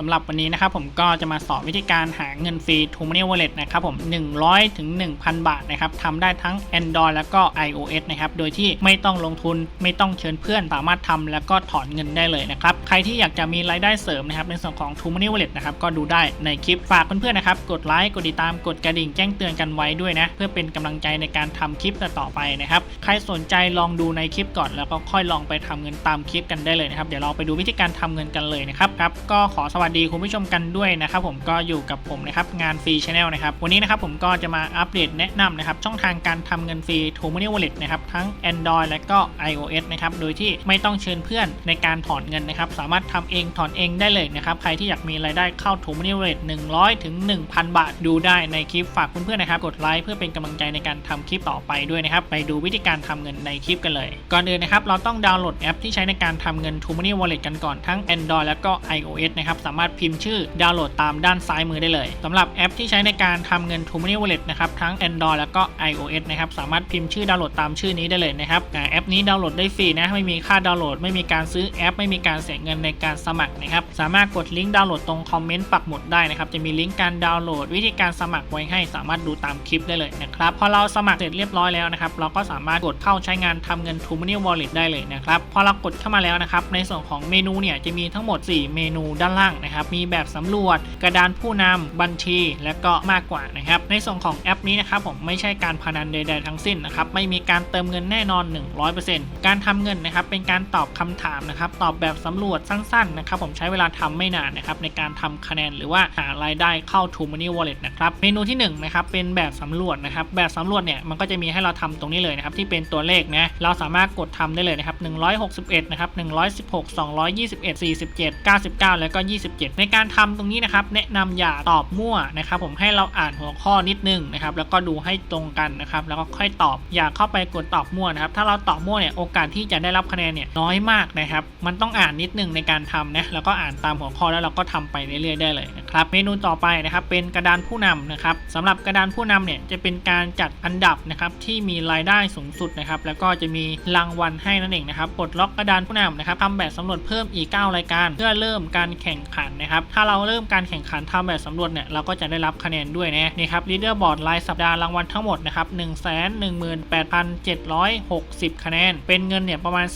สำหรับวันนี้นะครับผมก็จะมาสอนวิธีการหาเงินฟรี t o m o n e y Wallet นะครับผม 100 ถึง 1,000 บาทนะครับทำได้ทั้ง Android แล้วก็ iOS นะครับ โดยที่ไม่ต้องลงทุนไม่ต้องเชิญเพื่อนสามารถทำแล้วก็ถอนเงินได้เลยนะครับ ใครที่อยากจะมีรายได้เสริมนะครับในส่วนของ t o m o n e y Wallet นะครับก็ดูได้ในคลิปฝากเพื่อนๆนะครับ กดไลค์กดติดตามกดกระดิ่งแจ้งเตือนกันไว้ด้วยนะ เพื่อเป็นกำลังใจในการทำคลิปต่อไปนะครับใครสนใจลองดูในคลิปก่อน แล้วก็ค่อยลองไปทำเงินตามคลิปกันได้เลยนะครับเดี๋ยวเราไปดูวิธีการทำเงินกันเลยนะครับครับก็ขอสวัสดีคุณผู้ชมกันด้วยนะครับผมก็อยู่กับผมนะครับงานฟรีชาแนลนะครับวันนี้นะครับผมก็จะมาอัปเดตแนะนำนะครับช่องทางการทำเงินฟรี t o m o n e y Wallet นะครับทั้ง Android และก็ iOS นะครับโดยที่ไม่ต้องเชิญเพื่อนในการถอนเงินนะครับสามารถทำเองถอนเองได้เลยนะครับใครที่อยากมีรายได้เข้า t o m o n e y Wallet 100 ถึง 1,000 บาท ดูได้ในคลิปฝากเพื่อนๆนะครับกดไลค์เพื่อเป็นกำลังใจในการทำคลิปต่อไปด้วยนะครับไปดูวิธีการทำเงินในคลิปกันเลย ก่อนอื่นนะครับเราต้องดาวน์โหลดแอปที่ใช้ในการทำเงิน t o m o n e y Wallet กันก่อนทั้ง Android แล้วก็ iOS นะครับสามารถพิมพ์ชื่อดาวน์โหลดตามด้านซ้ายมือได้เลยสำหรับแอปที่ใช้ในการทำเงิน t o m o n e y Wallet นะครับทั้ง Android แล้วก็ iOS นะครับสามารถพิมพ์ชื่อดาวน์โหลดตามชื่อนี้ได้เลยนะครับแอปนี้ดาวน์โหลดได้ฟรีนะไม่มีค่าดาวน์โหลดไม่มีการซื้อแอป ไม่มีการเสียเงินในการสมัครนะครับสามารถกดลิงก์ดาวน์โหลดตรงคอมเมนต์ปักหมุดได้นะครับจะมีลิงก์การดาวน์โหลด วิธีการสมัครไว้ให้สามารถดูตามคลิปได้เลยนะครับพอเราสมัครเสร็จเรียบร้อยแล้วนะครับเราก็สามารถกดเข้าใช้งานทำเงิน t o m o n e y Wallet ได้เลยนะครับพอเรากดเข้ามาแล้วนะครับในส่วนของเมนูเนี่ยจะมีทั้งหมด 4 เมนูด้านล่างนะครับ มีแบบสำรวจ กระดานผู้นำบัญชี และก็มากกว่านะครับ ในส่วนของแอปนี้นะครับผมไม่ใช่การพนันใดๆทั้งสิ้นนะครับ ไม่มีการเติมเงินแน่นอน 100%การทำเงินนะครับเป็นการตอบคำถามนะครับ ตอบแบบสำรวจสั้นๆนะครับ ผมใช้เวลาทำไม่นานนะครับในการทำคะแนนหรือว่าหารายได้เข้า t o m o n e y Wallet นะครับ เมนูที่1นงนะครับเป็นแบบสำรวจนะครับ แบบสำรวจเนี่ยมันก็จะมีให้เราทำตรงนี้เลยนะครับที่เป็นตัวเลขนะ เราสามารถกดทำได้เลยนะครับ161นะครับ116 221 47 99 แล้วก็7 ในการทำตรงนี้นะครับ แนะนำอย่าตอบมั่วนะครับ ผมให้เราอ่านหัวข้อนิดนึงนะครับ แล้วก็ดูให้ตรงกันนะครับ แล้วก็ค่อยตอบอย่าเข้าไปกดตอบมั่วนะครับ ถ้าเราตอบมั่วเนี่ยโอกาสที่จะได้รับคะแนนเนี่ยน้อยมากนะครับ มันต้องอ่านนิดนึงในการทำนะแล้วก็อ่านตามหัวข้อแล้วเราก็ทำไปเรื่อยๆได้เลยนะครับ เมนูต่อไปนะครับเป็นกระดานผู้นำนะครับสำหรับกระดานผู้นำเนี่ยจะเป็นการจัดอันดับนะครับที่มีรายได้สูงสุดนะครับแล้วก็จะมีรางวัลให้นั่นเองนะครับปลดล็อกกระดานผู้นำนะครับทำแบบสำรวจเพิ่มอีก 9 รายการ เพื่อเริ่มการแข่งขันนะครับ ถ้าเราเริ่มการแข่งขันทำแบบสำรวจเนี่ยเราก็จะได้รับคะแนนด้วยนะนี่ครับลีดเดอร์บอร์ดรายสัปดาห์รางวัลทั้งหมดนะครับ1 1 8 7 6 0 คะแนน เป็นเงินเนี่ยประมาณ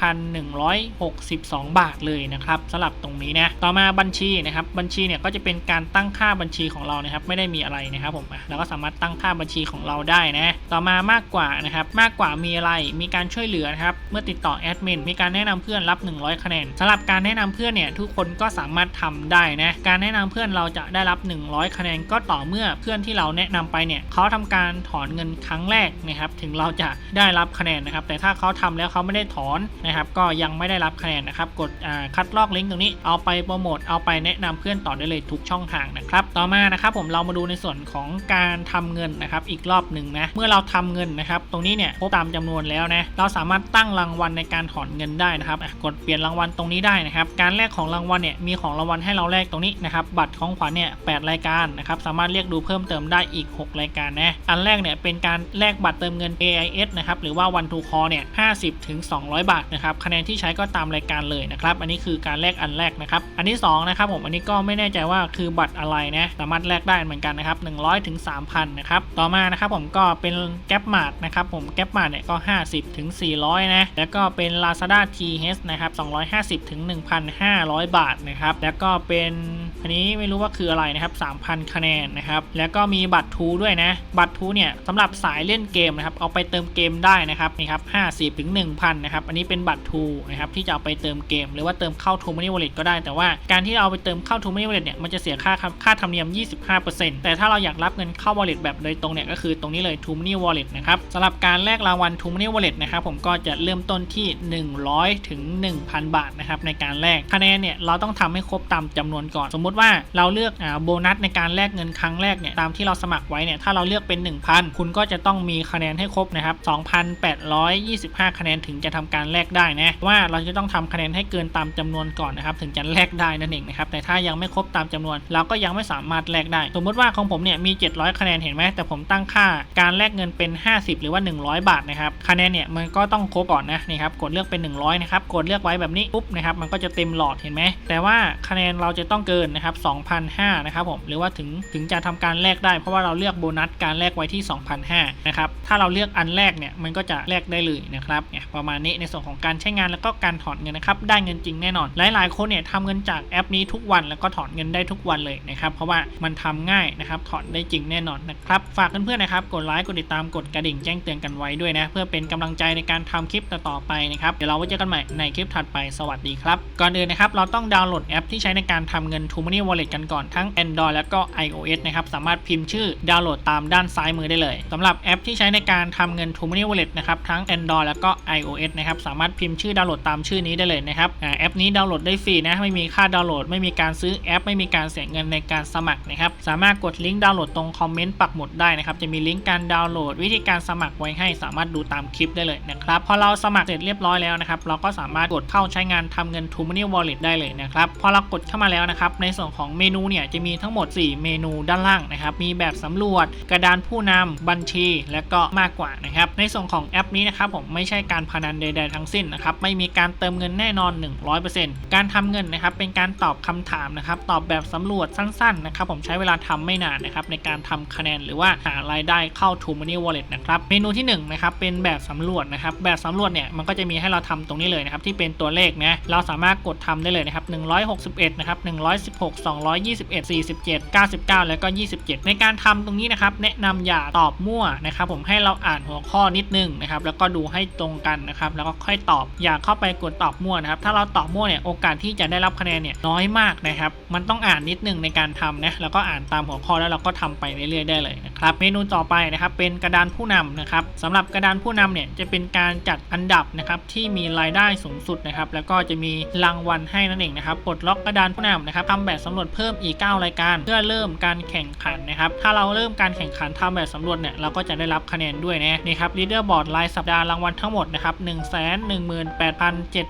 41,162 บาทเลยนะครับสำหรับตรงนี้นะต่อมาบัญชีนะครับบัญชีเนี่ยก็จะเป็นการตั้งค่าบัญชีของเรานะครับไม่ได้มีอะไรนะครับผมเราก็สามารถตั้งค่าบัญชีของเราได้นะต่อมามากกว่านะครับมากกว่ามีอะไรมีการช่วยเหลือนะครับเมื่อติดต่อแอดมินมีการแนะนำเพื่อนรับ 100 คะแนนสำหรับการแนะนำเพื่อนเนี่ยทุกคนก็สามารถทำได้นะการแนะนำเพื่อนเราจะได้รับ 100 คะแนนก็ต่อเมื่อเพื่อนที่เราแนะนำไปเนี่ยเขาทำการถอนเงินครั้งแรกนะครับถึงเราจะได้รับคะแนนนะครับ แต่ถ้าเขาทำแล้วเขาไม่ได้ถอนนะครับ ก็ยังไม่ได้รับคะแนนนะครับ กดคัดลอกลิงก์ตรงนี้เอาไปโปรโมทเอาไปแนะนำเพื่อนต่อได้เลยทุกช่องทางนะครับ ต่อมานะครับผมเรามาดูในส่วนของการทำเงินนะครับ อีกรอบหนึ่งนะเมื่อเราทำเงินนะครับ ตรงนี้เนี่ยครบตามจำนวนแล้วนะเราสามารถตั้งรางวัลในการถอนเงินได้นะครับกดเปลี่ยนรางวัลตรงนี้ได้นะครับ การแลกของรางวัลเนี่ยมีของรางวัลให้เราแลกตรงนี้นะครับบัตรของขวัญเนี่ยแรายการนะครับสามารถเรียกดูเพิ่มเติมได้อีก 6 รายการนะอันแรกเนี่ยเป็นการแลกบัตรเติมเงิน AIS นะครับหรือว่า One to Call เนี่ย50ถึง200 บาทนะครับคะแนนที่ใช้ก็ตามรายการเลยนะครับอันนี้คือการแลกอันแรกนะครับอันที่2นะครับผมอันนี้ก็ไม่แน่ใจว่าคือบัตรอะไรนะสามารถแลกได้เหมือนกันนะครับ100ถึง3,000นะครับต่อมานะครับผมก็เป็นแก๊ปมาร์นะครับผมแก๊ปมาร์เนี่ยก็ 50ถึง400นะแล้วก็เป็น Lazada TH นะครับ250ถึง1,500 บาทนะครับ แล้วก็เป็นอันนี้ไม่รู้ว่าคืออะไรนะครับ 3,000 คะแนนนะครับ แล้วก็มีบัตรทูด้วยนะ บัตรทูเนี่ยสำหรับสายเล่นเกมนะครับ เอาไปเติมเกมได้นะครับนี่ครับ50ถึง1,000นะครับ อันนี้เป็นบัตรทูนะครับที่จะเอาไปเติมเกม หรือว่าเติมเข้า t o m o n e y Wallet ก็ได้ แต่ว่าการที่เราเอาไปเติมเข้า t o m o n e y Wallet เนี่ย มันจะเสียค่าค่าธรรมเนียม 25%แต่ถ้าเราอยากรับเงินเข้า Wallet แบบโดยตรงเนี่ย ก็คือตรงนี้เลย t o m o n e y Wallet นะครับสำหรับการแลกรางวัล t o m o n e y Wallet นะครับ ผมก็จะเริ่มต้นที่ 100ถึง1,000 บาทนะครับในการแลกคะแนนเนี่ยเราต้องทำให้ครบตามจำนวนก่อน สมมุติว่าเราเลือกอ่าโบนัสในการแลกเงินครั้งแรกเนี่ยตามที่เราสมัครไว้เนี่ยถ้าเราเลือกเป็น 1,000 คุณก็จะต้องมีคะแนนให้ครบนะครับ2,825 คะแนนถึงจะทำการแลกได้นะว่าเราจะต้องทำคะแนนให้เกินตามจำนวนก่อนนะครับถึงจะแลกได้นั่นเองนะครับแต่ถ้ายังไม่ครบตามจำนวน เราก็ยังไม่สามารถแลกได้ สมมติว่าของผมเนี่ยมี 700 คะแนนเห็นไหมแต่ผมตั้งค่าการแลกเงินเป็น 50 หรือว่า 100 บาทนะครับคะแนนเนี่ยมันก็ต้องครบก่อนนะนี่ครับกดเลือกเป็น 100นะครับกดเลือกไว้แบบนี้ปุ๊บนะครับมันก็จะเต็มหลอดเห็นไหมแต่ว่าคะแนนเราจะต้องเกินนะครับ2,500นะครับผมหรือว่าถึงถึงจะทำการแลกได้ เพราะว่าเราเลือกโบนัสการแลกไว้ที่2,500นะครับถ้าเราเลือกอันแรกเนี่ยมันก็จะแลกได้เลยนะครับเนี่ยประมาณนี้ในส่วนของการใช้งานแล้วก็การถอนเงินนะครับได้เงินจริงแน่นอน หลายๆคนเนี่ยทำเงินจากแอปนี้ทุกวันแล้วก็ถอนเงินได้ทุกวันเลยนะครับเพราะว่ามันทำง่ายนะครับถอนได้จริงแน่นอนนะครับฝากเพื่อนๆนะครับกดไลค์กดติดตามกดกระดิ่งแจ้งเตือนกันไว้ด้วยนะเพื่อเป็นกำลังใจในการทำคลิปต่อๆไปนะครับเดี๋ยวเราไว้เจอกันใหม่ในคลิปถัดไปสวัสดีครับก่อนอื่นนะครับเราต้องดาาวน์โหลดแอปที่ใช้ในการทำเงิน t o m o ney Wallet กันก่อนทั้ง Android แล้วก็ iOS นะครับสามารถพิมพ์ชื่อดาวน์โหลดตามด้านซ้ายมือได้เลยสำหรับแอปที่ใช้ในการทำเงิน t o m o ney Wallet นะครับทั้ง Android แล้วก็ iOS นะครับสามารถพิมพ์ชื่อดาวน์โหลดตามชื่อนี้ได้เลยนะครับแอปนี้ดาวน์โหลดได้ฟรีนะไม่มีค่าดาวน์โหลดไม่มีการซื้อแอป ไม่มีการเสียเงินในการสมัครนะครับสามารถกดลิงก์ดาวน์โหลดตรงคอมเมนต์ปักหมุดได้นะครับจะมีลิงก์การดาวน์โหลด วิธีการสมัครไว้ให้สามารถดูตามคลิปได้เลยนะครับพอเราสมัครเสร็จเรียบร้อยแล้วนะครับเราก็สามารถกดเข้าใช้งานทำเงิน t o m o ney Wallet ได้เลยนะครับพอเรากดเข้ามาแล้วนะครับในส่วนของเมนูเนี่ยจะมีทั้งหมด 4 เมนูด้านล่างนะครับมีแบบสำรวจ กระดานผู้นำบัญชี และก็มากกว่านะครับในส่วนของแอปนี้นะครับผมไม่ใช่การพนันใด ๆ ทั้งสิ้นนะครับไม่มีการเติมเงินแน่นอน 100%การทำเงินนะครับเป็นการตอบคำถามนะครับตอบแบบสำรวจสั้นๆนะครับผมใช้เวลาทำไม่นานนะครับในการทำคะแนนหรือว่าหารายได้เข้า t o m o ney Wallet นะครับเมนูที่1นงนะครับเป็นแบบสำรวจนะครับแบบสำรวจเนี่ยมันก็จะมีให้เราทำตรงนี้เลยนะครับที่เป็นตัวเลขนะเราสามารถกดทำได้เลยนะครับ161 นะครับ 116 221 47 99 แล้วก็ 27 ในการทำตรงนี้นะครับ แนะนำอย่าตอบมั่วนะครับ ผมให้เราอ่านหัวข้อนิดนึงนะครับ แล้วก็ดูให้ตรงกันนะครับ แล้วก็ค่อยตอบ อย่าเข้าไปกดตอบมั่วนะครับ ถ้าเราตอบมั่วเนี่ยโอกาสที่จะได้รับคะแนนเนี่ยน้อยมากนะครับ มันต้องอ่านนิดนึงในการทำนะ แล้วก็อ่านตามหัวข้อแล้วเราก็ทำไปเรื่อยๆได้เลยนะครับ เมนูต่อไปนะครับเป็นกระดานผู้นำนะครับสำหรับกระดานผู้นำเนี่ยจะเป็นการจัดอันดับนะครับที่มีรายได้สูงสุดนะครับ แล้วก็จะมีรางวัลให้นั่นเองนะครับปลดล็อกกระดานผู้นำนะครับทำแบบสำรวจเพิ่มอีก 9 รายการ เพื่อเริ่มการแข่งขันนะครับถ้าเราเริ่มการแข่งขันทำแบบสำรวจเนี่ยเราก็จะได้รับคะแนนด้วยนะนี่ครับลีดเดอร์บอร์ดรายสัปดาห์รางวัลทั้งหมดนะครับ1 1 8 7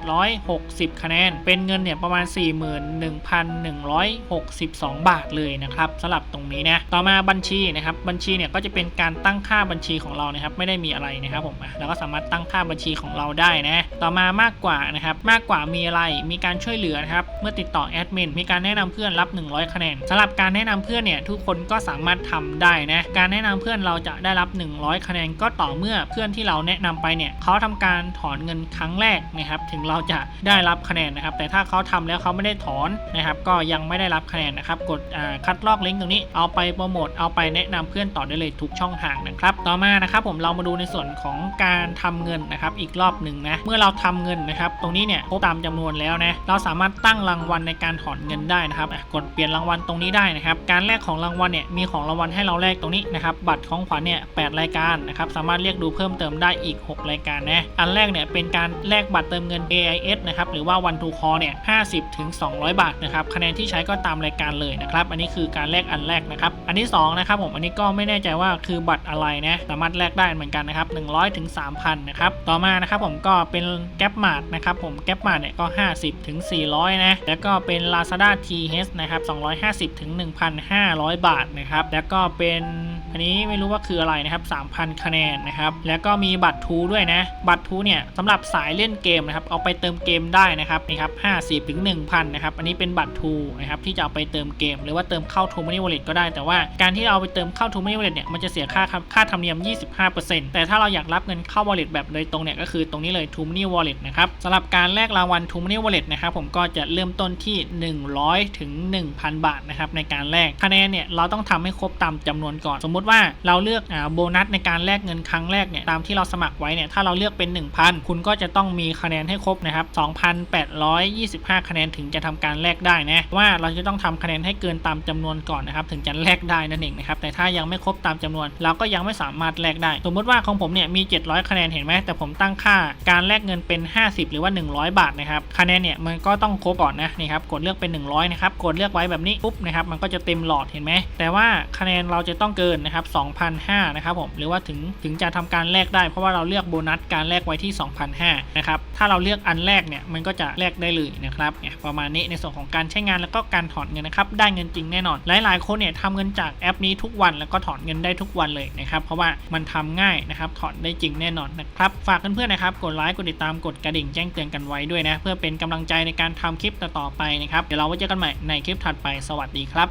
6 0 คะแนน เป็นเงินเนี่ยประมาณ 41,162 บาทเลยนะครับสำหรับตรงนี้นะต่อมาบัญชีนะครับบัญชีเนี่ยก็จะเป็นการตั้งค่าบัญชีของเรานะครับไม่ได้มีอะไรนะครับผมเราก็สามารถตั้งค่าบัญชีของเราได้นะต่อมามากกว่านะครับมากกว่ามีอะไรมีการช่วยเหลือนะครับเมื่อติดต่อแอดมินมีการแนะนำเพื่อนรับ 100 คะแนนสำหรับการแนะนำเพื่อนเนี่ยทุกคนก็สามารถทำได้นะการแนะนำเพื่อนเราจะได้รับ 100 คะแนนก็ต่อเมื่อเพื่อนที่เราแนะนำไปเนี่ยเขาทำการถอนเงินครั้งแรกนะครับถึงเราจะได้รับคะแนนนะครับแต่ถ้าเขาทำแล้วเขาไม่ได้ถอนนะครับก็ยังไม่ได้รับคะแนนนะครับกดคัดลอกลิงก์ตรงนี้เอาไปโปรโมทเอาไปแนะนำเพื่อนต่อได้เลยทุกช่องทางนะครับต่อมานะครับผมเรามาดูในส่วนของการทำเงินนะครับอีกรอบหนึ่งนะเมื่อเราทำเงินนะครับตรงนี้เนี่ยครบตามจำนวนแล้วนะเราสามารถตั้งรางวัลในการถอนเงินได้นะครับกดเปลี่ยนรางวัลตรงนี้ได้นะครับ การแลกของรางวัลเนี่ยมีของรางวัลให้เราแลกตรงนี้นะครับ บัตรของขวัญเนี่ยแรายการนะครับ สามารถเรียกดูเพิ่มเติมได้อีก 6 รายการนะ อันแรกเนี่ยเป็นการแลกบัตรเติมเงิน AIS นะครับ หรือว่า One to Call เนี่ย50ถึง200 บาทนะครับ คะแนนที่ใช้ก็ตามรายการเลยนะครับ อันนี้คือการแลกอันแรกนะครับ อันที่สองนะครับผม อันนี้ก็ไม่แน่ใจว่าคือบัตรอะไรนะ สามารถแลกได้เหมือนกันนะครับ100ถึง3,000นะครับ ต่อมานะครับผมก็เป็นแก๊ปมาร์นะครับผม แก๊ปมาร์เนี่ยก็ 50ถึง400นะ แล้วก็เป็น Lazada TH นะครับ250ถึง1,500 บาทนะครับ แล้วก็เป็น อันนี้ไม่รู้ว่าคืออะไรนะครับ 3,000 คะแนนนะครับ แล้วก็มีบัตรทูด้วยนะ บัตรทูเนี่ยสำหรับสายเล่นเกมนะครับ เอาไปเติมเกมได้นะครับนี่ครับ50ถึง1,000นะครับ อันนี้เป็นบัตรทูนะครับที่จะเอาไปเติมเกม หรือว่าเติมเข้า t o m o ney Wallet ก็ได้ แต่ว่าการที่เราเอาไปเติมเข้า t o m o ney Wallet เนี่ย มันจะเสียค่าค่าธรรมเนียม 25%แต่ถ้าเราอยากรับเงินเข้า Wallet แบบโดยตรงเนี่ย ก็คือตรงนี้เลย t o m o n e y Wallet นะครับสำหรับการแลกรางวัล t o m o n e y Wallet นะครับผมก็จะเริ่มต้นที่ 100ถึง1,000 บาทนะครับในการแลกคะแนนเนี่ยเราต้องทำให้ครบตามจำนวนก่อนสมมุติว่าเราเลือกอโบนัสในการแลกเงินครั้งแรกเนี่ยตามที่เราสมัครไว้เนี่ยถ้าเราเลือกเป็น 1,000 คุณก็จะต้องมีคะแนนให้ครบนะครับ2,825 คะแนนถึงจะทำการแลกได้นะว่าเราจะต้องทำคะแนนให้เกินตามจำนวนก่อนนะครับถึงจะแลกได้นั่นเองนะครับแต่ถ้ายังไม่ครบตามจำนวน เราก็ยังไม่สามารถแลกได้ สมมติว่าของผมเนี่ยมี 700 คะแนนเห็นไหมแต่ผมตั้งค่าการแลกเงินเป็น 50 หรือว่า 100 บาทนะครับคะแนนเนี่ยมันก็ต้องครบก่อนนะนี่ครับกดเลือกเป็น 100 นะครับกดเลือกไว้แบบนี้ปุ๊บนะครับมันก็จะเต็มหลอดเห็นไหมแต่ว่าคะแนนเราจะต้องเกินนะครับ2,005นะครับผมหรือว่าถึงถึงจะทำการแลกได้ เพราะว่าเราเลือกโบนัสการแลกไว้ที่2,005นะครับถ้าเราเลือกอันแรกเนี่ยมันก็จะแลกได้เลยนะครับเนี่ยประมาณนี้ในส่วนของการใช้งานแล้วก็การถอนเงินนะครับได้เงินจริงแน่นอน หลายๆคนเนี่ยทำเงินจากแอปนี้ทุกวันแล้วก็ถอนเงินได้ทุกวันเลยนะครับเพราะว่ามันทำง่ายนะครับถอนได้จริงแน่นอนนะครับฝากเพื่อนๆนะครับกดไลค์กดติดตามกดกระดิ่งแจ้งเตือนกันไว้ด้วยนะเพื่อเป็นกำลังใจในการทำคลิปต่อๆไปนะครับเดี๋ยวเราไว้เจอกันใหม่ในคลิปถัดไปสวัสดีครับ